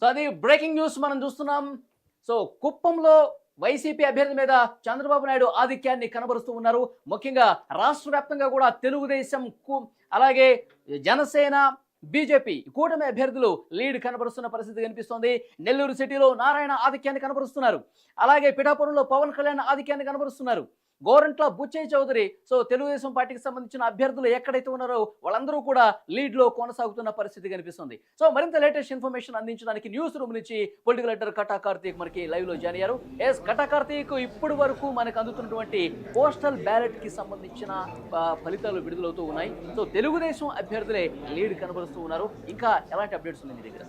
So అది breaking news మనం చూస్తున్నాం. సో కుప్పంలో వైసీపీ అభ్యర్థి మీద చంద్రబాబు నాయుడు ఆధిక్యాన్ని కనబరుస్తూ ఉన్నారు. ముఖ్యంగా రాష్ట్ర వ్యాప్తంగా కూడా తెలుగుదేశం కు- అలాగే జనసేన బీజేపీ కూటమి అభ్యర్థులు లీడ్ కనబరుస్తున్న పరిస్థితి కనిపిస్తోంది. నెల్లూరు సిటీలో నారాయణ ఆధిక్యాన్ని కనబరుస్తున్నారు. అలాగే పిఠాపురంలో పవన్ కళ్యాణ్ ఆధిక్యాన్ని కనబరుస్తున్నారు. గోరంట్ల బుచ్చయ్య చౌదరి. సో తెలుగుదేశం పార్టీకి సంబంధించిన అభ్యర్థులు ఎక్కడైతే ఉన్నారో వాళ్ళందరూ కూడా లీడ్లో కొనసాగుతున్న పరిస్థితి కనిపిస్తుంది. సో మరింత లేటెస్ట్ ఇన్ఫర్మేషన్ అందించడానికి న్యూస్ రూమ్ నుంచి పొలిటికల్ ఎడిటర్ కటా కార్తీక్ మనకి లైవ్లో జాయిన్ అయ్యారు. ఎస్ కటా కార్తీక్ ఇప్పటి వరకు మనకు అందుతున్నటువంటి పోస్టల్ బ్యాలెట్కి సంబంధించిన ఫలితాలు విడుదలవుతూ ఉన్నాయి. సో తెలుగుదేశం అభ్యర్థులే లీడ్ కనబరుస్తూ ఉన్నారు. ఇంకా ఎలాంటి అప్డేట్స్ ఉన్నాయి మీ దగ్గర?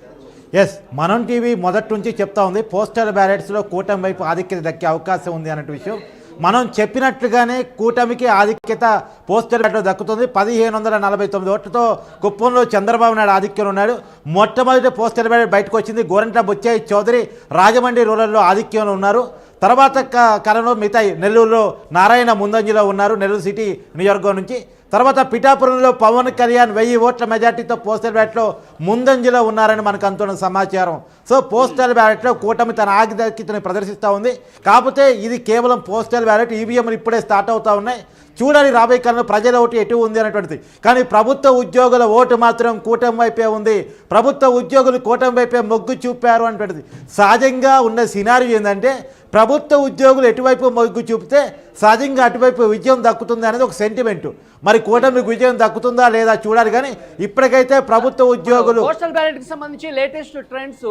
ఎస్ మనం టీవీ మొదటి నుంచి చెప్తా ఉంది పోస్టల్ బ్యాలెట్స్లో కూటమి వైపు ఆధిక్యత దక్కే అవకాశం ఉంది అన్నట్టు విషయం. మనం చెప్పినట్లుగానే కూటమికి ఆధిక్యత పోస్టర్ దక్కుతుంది. పదిహేను వందల నలభై తొమ్మిది ఓట్లతో కుప్పంలో చంద్రబాబు నాయుడు ఆధిక్యం ఉన్నాడు. మొట్టమొదటి పోస్టర్ బ్యాలెట్ బయటకు వచ్చింది గోరంట్ల బుచ్చయ్య చౌదరి. రాజమండ్రి రూరల్లో ఆధిక్యంలో ఉన్నారు. తర్వాత క- కాలంలో మిగతా నెల్లూరులో నారాయణ ముందంజలో ఉన్నారు. నెల్లూరు సిటీ నియోజకవర్గం నుంచి. తర్వాత పిఠాపురంలో పవన్ కళ్యాణ్ వెయ్యి ఓట్ల మెజార్టీతో పోస్టల్ బ్యాలెట్లో ముందంజలో ఉన్నారని మనకు అందుతున్న సమాచారం. సో పోస్టల్ బ్యాలెట్లో కూటమి తన ఆగిదక్కితని ప్రదర్శిస్తూ ఉంది. కాకపోతే ఇది కేవలం పోస్టల్ బ్యాలెట్ ఈవీఎంలు ఇప్పుడే స్టార్ట్ అవుతా ఉన్నాయి. చూడాలి రాబోయే కాలంలో ప్రజల ఓటు ఎటు ఉంది అనేటువంటిది. కానీ ప్రభుత్వ ఉద్యోగుల ఓటు మాత్రం కూటమి వైపే ఉంది. ప్రభుత్వ ఉద్యోగులు కూటమి వైపే మొగ్గు చూపారు అనేటువంటిది. సహజంగా ఉన్న సినారీ ఏంటంటే ప్రభుత్వ ఉద్యోగులు ఎటువైపు మొగ్గు చూపితే సహజంగా అటువైపు విజయం దక్కుతుంది అనేది ఒక సెంటిమెంటు మరి కూటమికి విజయం దక్కుతుందా లేదా చూడాలి కానీ ఇప్పటికైతే ప్రభుత్వ ఉద్యోగులు పోస్టల్ బ్యాలెట్కి సంబంధించి లేటెస్ట్ ట్రెండ్స్.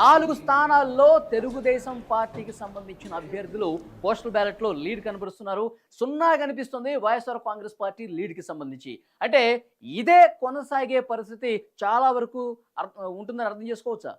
నాలుగు స్థానాల్లో తెలుగుదేశం పార్టీకి సంబంధించిన అభ్యర్థులు పోస్టల్ బ్యాలెట్లో లీడ్ కనబరుస్తున్నారు. సున్నా కనిపిస్తుంది వైఎస్ఆర్ కాంగ్రెస్ పార్టీ లీడ్కి సంబంధించి. అంటే ఇదే కొనసాగే పరిస్థితి చాలా వరకు ఉంటుందని అర్థం చేసుకోవచ్చా?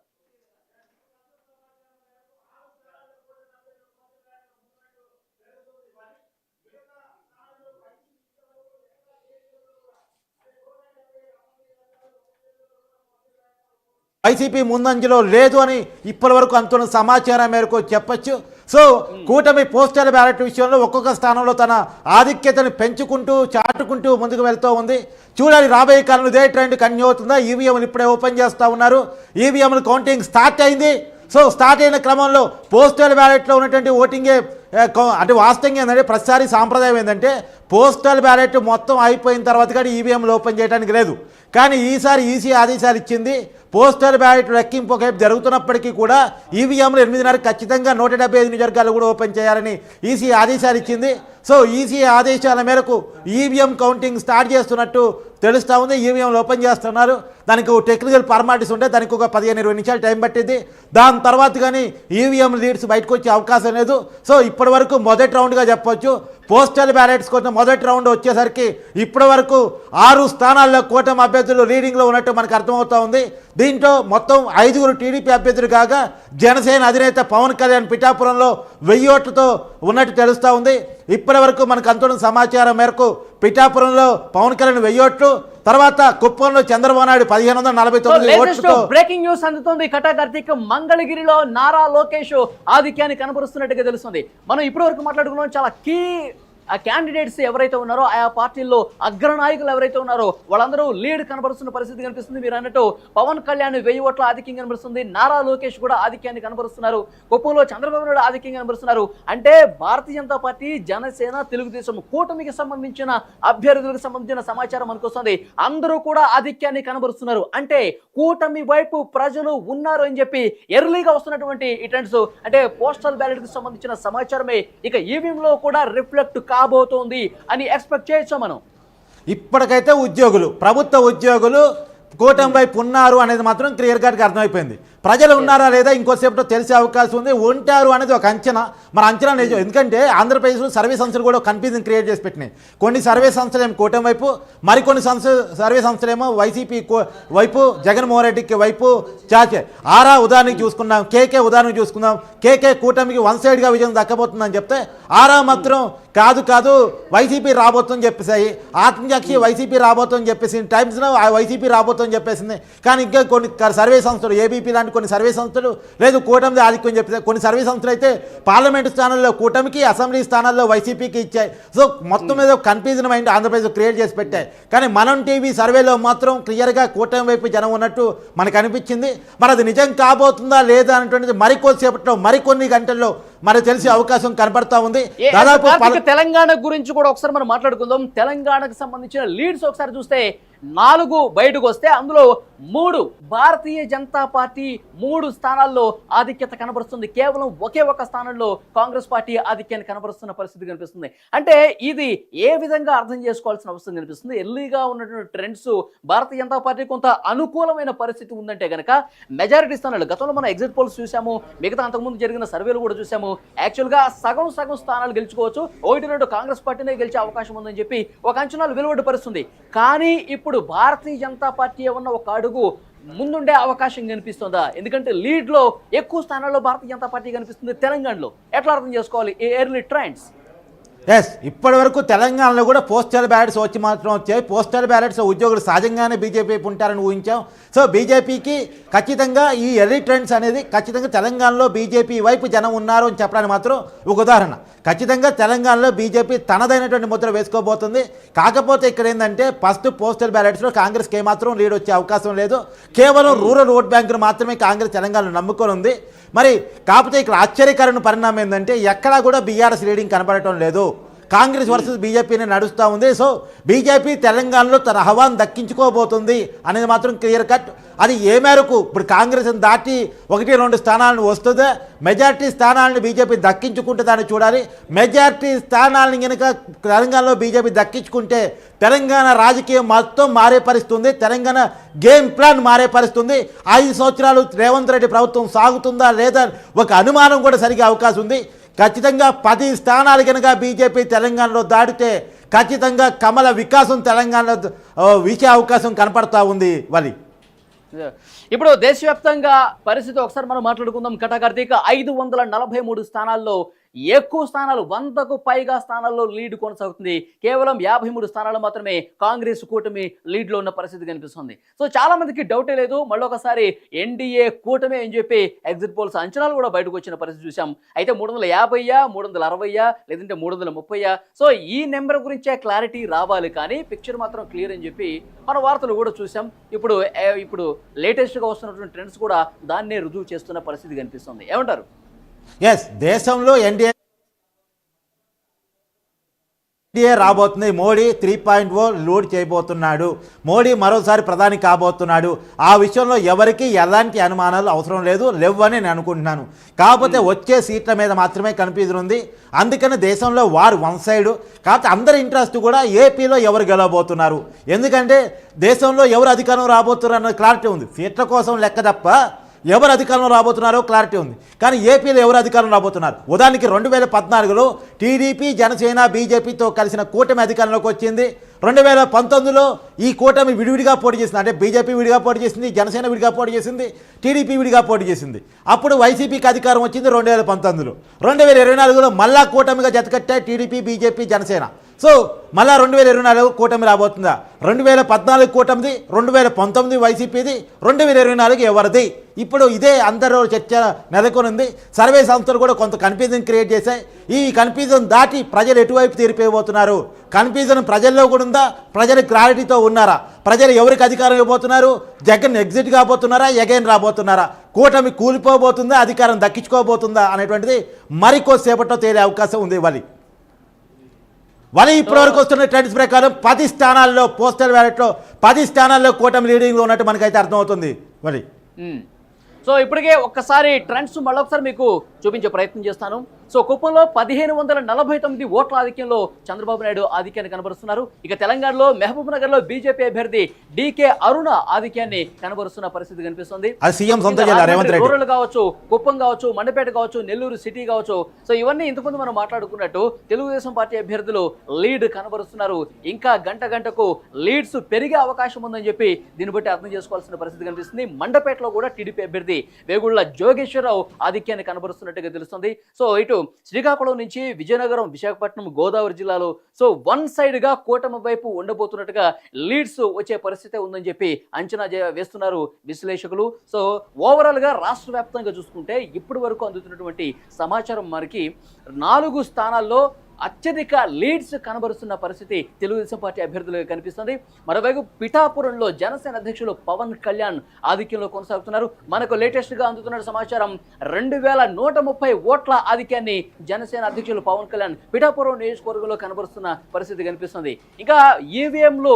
వైసీపీ ముందంజలో లేదు అని ఇప్పటి వరకు అంతున్న సమాచారం మేరకు చెప్పచ్చు. సో కూటమి పోస్టల్ బ్యాలెట్ విషయంలో ఒక్కొక్క స్థానంలో తన ఆధిక్యతను పెంచుకుంటూ చాటుకుంటూ ముందుకు వెళ్తూ ఉంది. చూడాలి రాబోయే కాలంలో ఇదే ట్రెండ్ కన్యూ అవుతుందా? ఈవీఎంలు ఇప్పుడే ఓపెన్ చేస్తూ ఉన్నారు. ఈవీఎంలు కౌంటింగ్ స్టార్ట్ అయింది. సో స్టార్ట్ అయిన క్రమంలో పోస్టల్ బ్యాలెట్లో ఉన్నటువంటి ఓటింగే అంటే వాస్తవంగా ఏంటంటే ప్రతిసారి సాంప్రదాయం ఏంటంటే పోస్టల్ బ్యాలెట్ మొత్తం అయిపోయిన తర్వాత కానీ ఈవీఎంలు ఓపెన్ చేయడానికి లేదు. కానీ ఈసారి ఈసీ ఆదేశాలు ఇచ్చింది. పోస్టల్ బ్యాలెట్ లెక్కింపు ఒకవైపు జరుగుతున్నప్పటికీ కూడా ఈవీఎంలు ఎనిమిదిన్నర ఖచ్చితంగా నూట డెబ్బై ఐదు నియోజకవర్గాలు కూడా ఓపెన్ చేయాలని ఈసీ ఆదేశాలు ఇచ్చింది. సో ఈసీ ఆదేశాల మేరకు ఈవీఎం కౌంటింగ్ స్టార్ట్ చేస్తున్నట్టు తెలుస్తూ ఉంది. ఈవీఎంలు ఓపెన్ చేస్తున్నారు. దానికి ఒక టెక్నికల్ ఫార్మాలిటీస్ ఉంటే దానికి ఒక పదిహేను ఇరవై నిమిషాలు టైం పట్టింది. దాని తర్వాత కానీ ఈవీఎం లీడ్స్ బయటకు వచ్చే అవకాశం లేదు. సో ఇప్పటి వరకు మొదటి రౌండ్గా చెప్పొచ్చు. పోస్టల్ బ్యాలెట్స్ కోసం మొదటి రౌండ్ వచ్చేసరికి ఇప్పటి వరకు ఆరు స్థానాల్లో కూటమి అభ్యర్థులు లీడింగ్లో ఉన్నట్టు మనకు అర్థమవుతా ఉంది. దీంట్లో మొత్తం ఐదుగురు టీడీపీ అభ్యర్థులు కాగా జనసేన అధినేత పవన్ కళ్యాణ్ పిఠాపురంలో వెయ్యి ఓట్లతో ఉన్నట్టు తెలుస్తూ ఉంది. ఇప్పటి వరకు మనకు అందుతున్న సమాచారం మేరకు పిఠాపురంలో పవన్ కళ్యాణ్ వెయ్యి ఓట్లు తర్వాత కుప్పంలో చంద్రబాబు నాయుడు పదిహేను వందల నలభై తొమ్మిది బ్రేకింగ్ న్యూస్ అందుతోంది. కటా కార్తీక్ మంగళగిరిలో నారా లోకేష్ ఆధిక్యాన్ని కనబరుస్తున్నట్టుగా తెలుస్తుంది. మనం ఇప్పటి వరకు మాట్లాడుకున్నాం చాలా కీ ఆ క్యాండిడేట్స్ ఎవరైతే ఉన్నారో ఆయా పార్టీల్లో అగ్రనాయకులు ఎవరైతే ఉన్నారో వాళ్ళందరూ లీడ్ కనబరుస్తున్న పరిస్థితి కనిపిస్తుంది. మీరు అన్నట్టు పవన్ కళ్యాణ్ వెయ్యి ఓట్ల ఆధిక్యం కనబరుస్తుంది. నారా లోకేష్ కూడా ఆధిక్యాన్ని కనబరుస్తున్నారు. కుప్పంలో చంద్రబాబు నాయుడు ఆధిక్యం కనబరుస్తున్నారు. అంటే భారతీయ జనతా పార్టీ జనసేన తెలుగుదేశం కూటమికి సంబంధించిన అభ్యర్థులకు సంబంధించిన సమాచారం మనకు వస్తుంది అందరూ కూడా ఆధిక్యాన్ని కనబరుస్తున్నారు. అంటే కూటమి వైపు ప్రజలు ఉన్నారు అని చెప్పి ఎర్లీగా వస్తున్నటువంటి ఈ ట్రెండ్స్ అంటే పోస్టల్ బ్యాలెట్కి సంబంధించిన సమాచారమే. ఇక ఈవీఎంలో కూడా రిఫ్లెక్ట్ కాబోతోంది అని ఎక్స్పెక్ట్ చేయొచ్చు మనం? ఇప్పటికైతే ఉద్యోగులు ప్రభుత్వ ఉద్యోగులు కూటమి వైపు ఉన్నారు అనేది మాత్రం క్లియర్ కట్గా అర్థమైపోయింది. ప్రజలు ఉన్నారా లేదా ఇంకోసేపు తెలిసే అవకాశం ఉంది. ఉంటారు అనేది ఒక అంచనా. మన అంచనా నిజం ఎందుకంటే ఆంధ్రప్రదేశ్లో సర్వే సంస్థలు కూడా కన్ఫ్యూజన్ క్రియేట్ చేసి పెట్టినాయి. కొన్ని సర్వే సంస్థలు ఏమో కూటమి వైపు మరికొన్ని సంస్థ సర్వే సంస్థలేమో వైసీపీ కో- వైపు జగన్మోహన్ రెడ్డికి వైపు చాచే ఆరా ఉదాహరణకి చూసుకున్నాం కేకే ఉదాహరణకి చూసుకుందాం. కేకే కూటమికి వన్ సైడ్గా విజయం దక్కబోతుందని చెప్తే ఆరా మాత్రం కాదు కాదు వైసీపీ రాబోతుందని చెప్పేసాయి ఆత్మసాక్షి వైసీపీ రాబోతుందని చెప్పేసి టైమ్స్లో ఆ వైసీపీ ప్రభుత్వం చెప్పేసింది. కానీ ఇంకా కొన్ని సర్వే సంస్థలు ఏబీపీ లాంటి కొన్ని సర్వే సంస్థలు లేదు కూటమి ఆధిక్యం చెప్పేసి కొన్ని సర్వే సంస్థలు అయితే పార్లమెంటు స్థానాల్లో కూటమికి అసెంబ్లీ స్థానాల్లో వైసీపీకి ఇచ్చాయి. సో మొత్తం మీద కన్ఫ్యూజన్ మైండ్ ఆంధ్రప్రదేశ్ క్రియేట్ చేసి పెట్టాయి. కానీ మనం టీవీ సర్వేలో మాత్రం క్లియర్గా కూటమి వైపు జనం ఉన్నట్టు మనకు అనిపించింది. మరి అది నిజం కాబోతుందా లేదా అనేటువంటిది మరికొద్దిసేపట్లో మరికొన్ని గంటల్లో మనకు తెలిసే అవకాశం కనబడతా ఉంది. దాదాపు తెలంగాణ గురించి కూడా ఒకసారి మనం మాట్లాడుకుందాం. తెలంగాణకు సంబంధించిన లీడ్స్ ఒకసారి చూస్తే నాలుగు బయటకు వస్తే అందులో మూడు భారతీయ జనతా పార్టీ మూడు స్థానాల్లో ఆధిక్యత కనబరుస్తుంది. కేవలం ఒకే ఒక స్థానంలో కాంగ్రెస్ పార్టీ ఆధిక్యాన్ని కనబరుస్తున్న పరిస్థితి కనిపిస్తుంది. అంటే ఇది ఏ విధంగా అర్థం చేసుకోవాల్సిన అవసరం కనిపిస్తుంది? ఎర్లీగా ఉన్నటువంటి ట్రెండ్స్ భారతీయ జనతా పార్టీ కొంత అనుకూలమైన పరిస్థితి ఉందంటే గనక మెజారిటీ స్థానాలు గతంలో మనం ఎగ్జిట్ పోల్స్ చూసాము మిగతా అంతకుముందు జరిగిన సర్వేలు కూడా చూసాము యాక్చువల్గా సగం సగం స్థానాలు గెలుచుకోవచ్చు. ఒకటి రెండు కాంగ్రెస్ పార్టీనే గెలిచే అవకాశం ఉందని చెప్పి ఒక అంచనాలు వెలువడిపరుస్తుంది కానీ ఇప్పుడు భారతీయ జనతా పార్టీ ఉన్న ఒక అడుగు ముందుండే అవకాశం కనిపిస్తుందా? ఎందుకంటే లీడ్లో ఎక్కువ స్థానాల్లో భారతీయ జనతా పార్టీ కనిపిస్తుంది తెలంగాణలో. ఎట్లా అర్థం చేసుకోవాలి? ఎర్లీ ట్రెండ్స్ ఎస్ ఇప్పటి వరకు తెలంగాణలో కూడా పోస్టల్ బ్యాలెట్స్ వచ్చి మాత్రం వచ్చాయి. పోస్టల్ బ్యాలెట్స్ ఉద్యోగులు సహజంగానే బీజేపీ ఉంటారని ఊహించాం. సో బీజేపీకి ఖచ్చితంగా ఈ ఎర్లీ ట్రెండ్స్ అనేది ఖచ్చితంగా తెలంగాణలో బీజేపీ వైపు జనం ఉన్నారు అని చెప్పడానికి మాత్రం ఒక ఉదాహరణ. ఖచ్చితంగా తెలంగాణలో బీజేపీ తనదైనటువంటి ముద్ర వేసుకోబోతుంది. కాకపోతే ఇక్కడ ఏంటంటే ఫస్ట్ పోస్టల్ బ్యాలెట్స్లో కాంగ్రెస్కి ఏమాత్రం లీడ్ వచ్చే అవకాశం లేదు. కేవలం రూరల్ ఓట్ బ్యాంకును మాత్రమే కాంగ్రెస్ తెలంగాణలో నమ్ముకొని ఉంది. మరి కాకపోతే ఇక్కడ ఆశ్చర్యకరమైన పరిణామం ఏంటంటే ఎక్కడా కూడా బీఆర్ఎస్ రీడింగ్ కనబడటం లేదు. కాంగ్రెస్ వర్సెస్ బీజేపీని నడుస్తూ ఉంది. సో బీజేపీ తెలంగాణలో తన హవాన్ దక్కించుకోబోతుంది అనేది మాత్రం క్లియర్ కట్. అది ఏ మేరకు ఇప్పుడు కాంగ్రెస్ని దాటి ఒకటి రెండు స్థానాలను వస్తుందో. మెజార్టీ స్థానాలను బీజేపీ దాన్ని చూడాలి. మెజార్టీ స్థానాలను కనుక తెలంగాణలో బీజేపీ దక్కించుకుంటే తెలంగాణ రాజకీయం మొత్తం మారే పరిస్థితుంది. తెలంగాణ గేమ్ ప్లాన్ మారే పరిస్థితుంది. ఐదు సంవత్సరాలు రేవంత్ రెడ్డి ప్రభుత్వం సాగుతుందా లేదా ఒక అనుమానం కూడా సరిగే అవకాశం ఉంది. ఖచ్చితంగా పది స్థానాలు కనుక బీజేపీ తెలంగాణలో దాటితే ఖచ్చితంగా కమల వికాసం తెలంగాణలో వీచే అవకాశం కనపడతా ఉంది వలి. ఇప్పుడు దేశవ్యాప్తంగా పరిస్థితి ఒకసారి మనం మాట్లాడుకుందాం. కటాకార్తీక ఐదు వందల నలభై మూడు స్థానాల్లో ఎక్కువ స్థానాలు వందకు పైగా స్థానాల్లో లీడ్ కొనసాగుతుంది. కేవలం యాభై మూడు స్థానాలు మాత్రమే కాంగ్రెస్ కూటమి లీడ్లో ఉన్న పరిస్థితి కనిపిస్తుంది. సో చాలా మందికి డౌటే లేదు. మళ్ళీ ఒకసారి ఎన్డీఏ కూటమి అని చెప్పి ఎగ్జిట్ పోల్స్ అంచనాలు కూడా బయటకు వచ్చిన పరిస్థితి చూసాం అయితే మూడు వందల యాభైయా మూడు వందల అరవైయా లేదంటే మూడు వందల ముప్పైయా? సో ఈ నెంబర్ గురించే క్లారిటీ రావాలి కానీ పిక్చర్ మాత్రం క్లియర్ అని చెప్పి మన వార్తలు కూడా చూసాం ఇప్పుడు ఇప్పుడు లేటెస్ట్గా వస్తున్నటువంటి ట్రెండ్స్ కూడా దాన్నే రుజువు చేస్తున్న పరిస్థితి కనిపిస్తుంది. ఏమంటారు? ఎస్ దేశంలో ఎన్డీఏ ఎన్డీఏ రాబోతుంది. Modi three point O load చేయబోతున్నాడు. మోడీ మరోసారి ప్రధాని కాబోతున్నాడు. ఆ విషయంలో ఎవరికి ఎలాంటి అనుమానాలు అవసరం లేదు. లేవని నేను అనుకుంటున్నాను. కాకపోతే వచ్చే సీట్ల మీద మాత్రమే ఉంది అందుకని దేశంలో వారు వన్ సైడ్. కాకపోతే అందరి ఇంట్రెస్ట్ కూడా ఏపీలో ఎవరు గెలవబోతున్నారు? ఎందుకంటే దేశంలో ఎవరు అధికారం రాబోతున్నారు అన్న క్లారిటీ ఉంది. సీట్ల కోసం లెక్క తప్ప ఎవరు అధికారంలో రాబోతున్నారో క్లారిటీ ఉంది. కానీ ఏపీలో ఎవరు అధికారం రాబోతున్నారు? ఉదాహరణకి రెండు వేల పద్నాలుగులో టీడీపీ జనసేన బీజేపీతో కలిసిన కూటమి అధికారంలోకి వచ్చింది. రెండు వేల పంతొమ్మిదిలో ఈ కూటమి విడివిడిగా పోటీ చేసింది. అంటే బీజేపీ విడిగా పోటీ చేసింది జనసేన విడిగా పోటీ చేసింది టీడీపీ విడిగా పోటీ చేసింది. అప్పుడు వైసీపీకి అధికారం వచ్చింది రెండు వేల పంతొమ్మిదిలో. రెండు వేల ఇరవై నాలుగులో మళ్ళా కూటమిగా జతకట్టాయి టీడీపీ బీజేపీ జనసేన. సో మళ్ళా రెండు వేల ఇరవై నాలుగు కూటమి రాబోతుందా? రెండు వేల పద్నాలుగు కూటమిది రెండు వేల పంతొమ్మిది వైసీపీది రెండు వేల ఇరవై నాలుగు ఎవరిది? ఇప్పుడు ఇదే అందరూ చర్చ నెలకొనింది. సర్వే సంస్థలు కూడా కొంత కన్ఫ్యూజన్ క్రియేట్ చేశాయి. ఈ కన్ఫ్యూజన్ దాటి ప్రజలు ఎటువైపు తీరిపోబోతున్నారు? కన్ఫ్యూజన్ ప్రజల్లో కూడా ఉందా? ప్రజలు క్లారిటీతో ఉన్నారా? ప్రజలు ఎవరికి అధికారం ఇవ్వబోతున్నారు? జగన్ ఎగ్జిట్ కాబోతున్నారా? ఎగైన్ రాబోతున్నారా? కూటమి కూలిపోబోతుందా? అధికారం దక్కించుకోబోతుందా? అనేటువంటిది మరికొద్దిసేపట్లో తేలే అవకాశం ఉంది ఇవ్వాలి. వలి ఇప్పటివరకు వస్తున్న ట్రెండ్స్ ప్రకారం పది స్థానాల్లో పోస్టల్ బ్యాలెట్లో పది స్థానాల్లో కూటమి లీడింగ్లో ఉన్నట్టు మనకైతే అర్థమవుతుంది. మరి సో ఇప్పటికే ఒక్కసారి ట్రెండ్స్ మళ్ళొకసారి మీకు చూపించే ప్రయత్నం చేస్తాను. సో కుప్పంలో పదిహేను వందల నలభై తొమ్మిది ఓట్ల ఆధిక్యంలో చంద్రబాబు నాయుడు ఆధిక్యాన్ని కనబరుస్తున్నారు. ఇక తెలంగాణలో మహబూబ్ నగర్లో బీజేపీ అభ్యర్థి డీకే అరుణ ఆధిక్యాన్ని కనబరుస్తున్న పరిస్థితి కనిపిస్తుంది. రూరల్ కావచ్చు కుప్పం కావచ్చు మండపేట కావచ్చు నెల్లూరు సిటీ కావచ్చు. సో ఇవన్నీ ఇంతకుముందు మనం మాట్లాడుకున్నట్టు తెలుగుదేశం పార్టీ అభ్యర్థులు లీడ్ కనబరుస్తున్నారు. ఇంకా గంట గంటకు లీడ్స్ పెరిగే అవకాశం ఉందని చెప్పి దీన్ని బట్టి అర్థం చేసుకోవాల్సిన పరిస్థితి కనిపిస్తుంది. మండపేటలో కూడా టీడీపీ అభ్యర్థి వేగుళ్ళ జోగేశ్వరరావు ఆధిక్యాన్ని కనబరుస్తున్నట్టుగా తెలుస్తుంది. సో ఇటు శ్రీకాకుళం నుంచి విజయనగరం విశాఖపట్నం గోదావరి జిల్లాలో. సో వన్ సైడ్గా కూటమి వైపు ఉండబోతున్నట్టుగా లీడ్స్ వచ్చే పరిస్థితి ఉందని చెప్పి అంచనా వేస్తున్నారు విశ్లేషకులు. సో ఓవరాల్గా రాష్ట్ర వ్యాప్తంగా చూసుకుంటే ఇప్పటి వరకు అందుతున్నటువంటి సమాచారం మనకి నాలుగు స్థానాల్లో అత్యధిక లీడ్స్ కనబరుస్తున్న పరిస్థితి తెలుగుదేశం పార్టీ అభ్యర్థులుగా కనిపిస్తుంది. మరోవైపు పిఠాపురంలో జనసేన అధ్యక్షులు పవన్ కళ్యాణ్ ఆధిక్యంలో కొనసాగుతున్నారు. మనకు లేటెస్ట్గా అందుతున్న సమాచారం రెండు వేల నూట ముప్పై ఓట్ల ఆధిక్యాన్ని జనసేన అధ్యక్షులు పవన్ కళ్యాణ్ పిఠాపురం నియోజకవర్గంలో కనబరుస్తున్న పరిస్థితి కనిపిస్తుంది. ఇంకా ఈవీఎంలు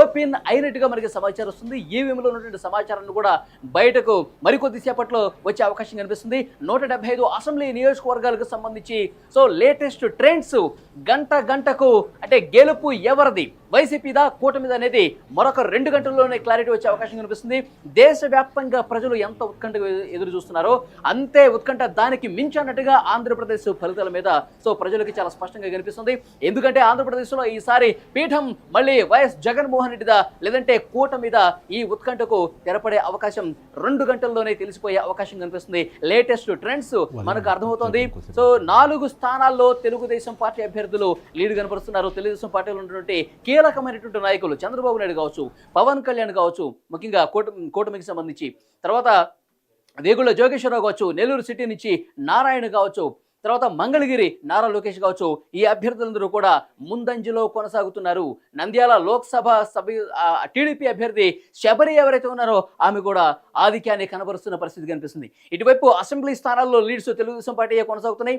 ఓపెన్ అయినట్టుగా మనకి సమాచారం వస్తుంది. ఈవీఎంలో ఉన్నటువంటి సమాచారాన్ని కూడా బయటకు మరికొద్దిసేపట్లో వచ్చే అవకాశం కనిపిస్తుంది. నూట ఐదు అసెంబ్లీ నియోజకవర్గాలకు సంబంధించి సో లేటెస్ట్ ట్రెండ్ ట్రెండ్స్ గంట గంటకు అంటే గెలుపు ఎవరిది? వైసీపీదా కూటమిది అనేది మరొక రెండు గంటల్లోనే క్లారిటీ వచ్చే అవకాశం కనిపిస్తుంది. దేశవ్యాప్తంగా ప్రజలు ఎంత ఉత్కంఠగా ఎదురు చూస్తున్నారో అంతే ఉత్కంఠ దానికి మించి అన్నట్టుగా ఆంధ్రప్రదేశ్ ఫలితాల మీద సో ప్రజలకి చాలా స్పష్టంగా కనిపిస్తుంది. ఎందుకంటే ఆంధ్రప్రదేశ్లో ఈసారి పీఠం మళ్ళీ వైఎస్ జగన్మోహన్ రెడ్డిదా లేదంటే కూటమిద ఈ ఉత్కంఠకు తెరపడే అవకాశం రెండు గంటల్లోనే తెలిసిపోయే అవకాశం కనిపిస్తుంది. లేటెస్ట్ ట్రెండ్స్ మనకు అర్థమవుతోంది. సో నాలుగు స్థానాల్లో తెలుగుదేశం పార్టీ అభ్యర్థులు లీడ్ కనపరుస్తున్నారు. తెలుగుదేశం పార్టీలో ఉన్నటువంటి కీలకమైనటువంటి నాయకులు చంద్రబాబు నాయుడు కావచ్చు పవన్ కళ్యాణ్ కావచ్చు ముఖ్యంగా కూటమి కూటమికి సంబంధించి. తర్వాత వేగుళ్ళ జోగేశ్వరరావు కావచ్చు నెల్లూరు సిటీ నుంచి నారాయణ కావచ్చు తర్వాత మంగళగిరి నారా లోకేష్ కావచ్చు ఈ అభ్యర్థులందరూ కూడా ముందంజలో కొనసాగుతున్నారు. నంద్యాల లోక్సభ సభ టీడీపీ అభ్యర్థి శబరి ఎవరైతే ఉన్నారో ఆమె కూడా ఆధిక్యాన్ని కనబరుస్తున్న పరిస్థితి కనిపిస్తుంది. ఇటువైపు అసెంబ్లీ స్థానాల్లో లీడ్స్ తెలుగుదేశం పార్టీ కొనసాగుతున్నాయి?